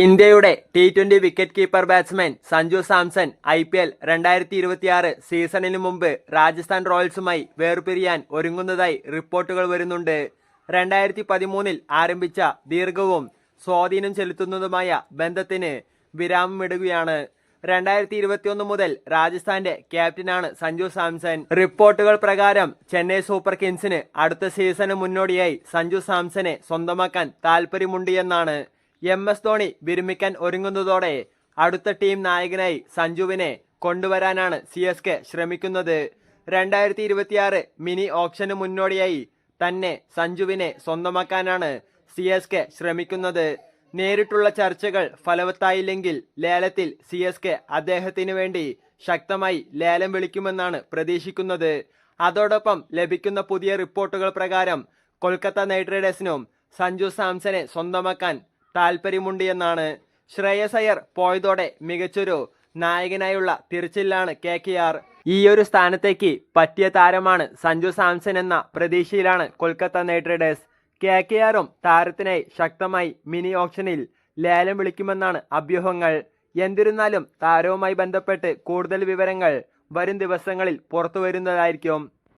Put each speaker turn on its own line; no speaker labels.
ഇന്ത്യയുടെ T twenty wicket keeper batsman Sanju Samson I P L രണ്ടായിരത്തി ഇരുപത്തിയാറ് സീസണിന് മുമ്പ് രാജസ്ഥാൻ റോയൽസുമായി വേർപിരിയാൻ ഒരുങ്ങുന്നതായി റിപ്പോർട്ടുകൾ വരുന്നുണ്ട്. രണ്ടായിരത്തി പതിമൂന്നിൽ ആരംഭിച്ച ദീർഘവും സ്വാധീനം ചെലുത്തുന്നതുമായ ബന്ധത്തിന് വിരാമമിടുകയാണ് രണ്ടായിരത്തി ഇരുപത്തിയൊന്ന് മുതൽ രാജസ്ഥാന്റെ ക്യാപ്റ്റനാണ് സഞ്ജു സാംസൺ. റിപ്പോർട്ടുകൾ പ്രകാരം ചെന്നൈ സൂപ്പർ കിങ്സിന് അടുത്ത സീസണ് മുന്നോടിയായി സഞ്ജു സാംസനെ സ്വന്തമാക്കാൻ താൽപ്പര്യമുണ്ട് എന്നാണ്. എം എസ് ധോണി വിരമിക്കാൻ ഒരുങ്ങുന്നതോടെ അടുത്ത ടീം നായകനായി സഞ്ജുവിനെ കൊണ്ടുവരാനാണ് സി എസ് കെ ശ്രമിക്കുന്നത്. രണ്ടായിരത്തി ഇരുപത്തിയാറ് മിനി ഓപ്ഷന് മുന്നോടിയായി തന്നെ സഞ്ജുവിനെ സ്വന്തമാക്കാനാണ് സി എസ് കെ ശ്രമിക്കുന്നത്. നേരിട്ടുള്ള ചർച്ചകൾ ഫലവത്തായില്ലെങ്കിൽ ലേലത്തിൽ സി എസ് കെ അദ്ദേഹത്തിന് വേണ്ടി ശക്തമായി ലേലം വിളിക്കുമെന്നാണ് പ്രതീക്ഷിക്കുന്നത്. അതോടൊപ്പം ലഭിക്കുന്ന പുതിയ റിപ്പോർട്ടുകൾ പ്രകാരം കൊൽക്കത്ത നൈറ്റ് റൈഡേഴ്സിനും സഞ്ജു സാംസനെ സ്വന്തമാക്കാൻ താൽപ്പര്യമുണ്ട് എന്നാണ് ശ്രേയസയർ പോയതോടെ മികച്ചൊരു നായകനായുള്ള തിരച്ചിലാണ് കെ കെ ആർ. ഈ ഒരു സ്ഥാനത്തേക്ക് പറ്റിയ താരമാണ് സഞ്ജു സാംസൺ എന്ന പ്രതീക്ഷയിലാണ് Kolkata knight riders. K K ആറും താരത്തിനായി ശക്തമായി മിനി ഓപ്ഷനിൽ ലേലം വിളിക്കുമെന്നാണ് അഭ്യൂഹങ്ങൾ. എന്നിരുന്നാലും താരവുമായി ബന്ധപ്പെട്ട് കൂടുതൽ വിവരങ്ങൾ വരും ദിവസങ്ങളിൽ പുറത്തു വരുന്നതായിരിക്കും